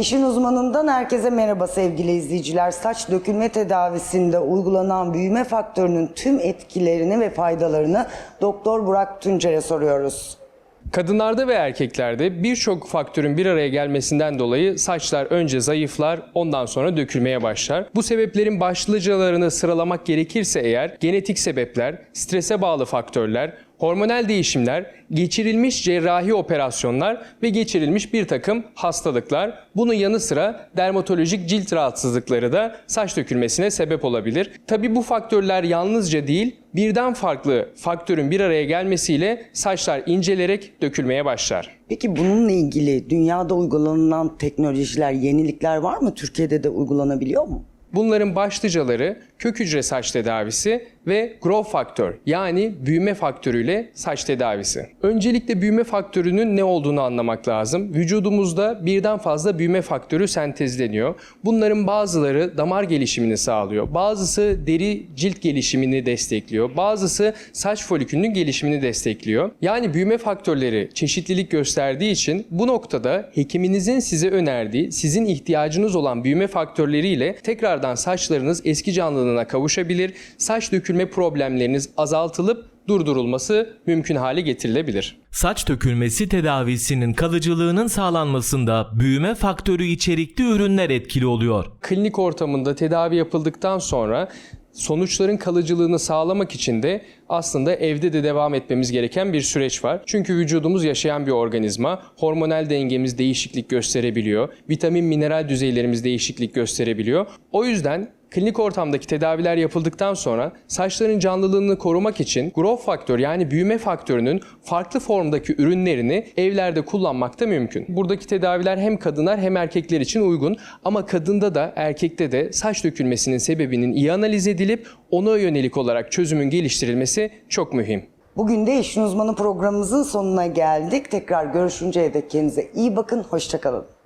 İşin uzmanından herkese merhaba sevgili izleyiciler. Saç dökülme tedavisinde uygulanan büyüme faktörünün tüm etkilerini ve faydalarını Doktor Burak Tuncer'e soruyoruz. Kadınlarda ve erkeklerde birçok faktörün bir araya gelmesinden dolayı saçlar önce zayıflar, ondan sonra dökülmeye başlar. Bu sebeplerin başlıcalarını sıralamak gerekirse eğer genetik sebepler, strese bağlı faktörler, hormonal değişimler, geçirilmiş cerrahi operasyonlar ve geçirilmiş bir takım hastalıklar. Bunun yanı sıra dermatolojik cilt rahatsızlıkları da saç dökülmesine sebep olabilir. Tabi bu faktörler yalnızca değil, birden farklı faktörün bir araya gelmesiyle saçlar incelerek dökülmeye başlar. Peki bununla ilgili dünyada uygulanan teknolojiler, yenilikler var mı? Türkiye'de de uygulanabiliyor mu? Bunların başlıcaları kök hücre saç tedavisi ve growth faktör yani büyüme faktörüyle saç tedavisi. Öncelikle büyüme faktörünün ne olduğunu anlamak lazım. Vücudumuzda birden fazla büyüme faktörü sentezleniyor. Bunların bazıları damar gelişimini sağlıyor. Bazısı deri cilt gelişimini destekliyor. Bazısı saç folikülünün gelişimini destekliyor. Yani büyüme faktörleri çeşitlilik gösterdiği için bu noktada hekiminizin size önerdiği, sizin ihtiyacınız olan büyüme faktörleriyle tekrardan saçlarınız eski canlılığına kavuşabilir. Saç dökülme problemleriniz azaltılıp durdurulması mümkün hale getirilebilir. Saç dökülmesi tedavisinin kalıcılığının sağlanmasında büyüme faktörü içerikli ürünler etkili oluyor. Klinik ortamında tedavi yapıldıktan sonra sonuçların kalıcılığını sağlamak için de aslında evde de devam etmemiz gereken bir süreç var. Çünkü vücudumuz yaşayan bir organizma. Hormonal dengemiz değişiklik gösterebiliyor. Vitamin, mineral düzeylerimiz değişiklik gösterebiliyor. O yüzden Klinik ortamdaki tedaviler yapıldıktan sonra saçların canlılığını korumak için growth faktör yani büyüme faktörünün farklı formdaki ürünlerini evlerde kullanmak da mümkün. Buradaki tedaviler hem kadınlar hem erkekler için uygun ama kadında da erkekte de saç dökülmesinin sebebinin iyi analiz edilip ona yönelik olarak çözümün geliştirilmesi çok mühim. Bugün de İşin Uzmanı programımızın sonuna geldik. Tekrar görüşünceye dek kendinize iyi bakın. Hoşçakalın.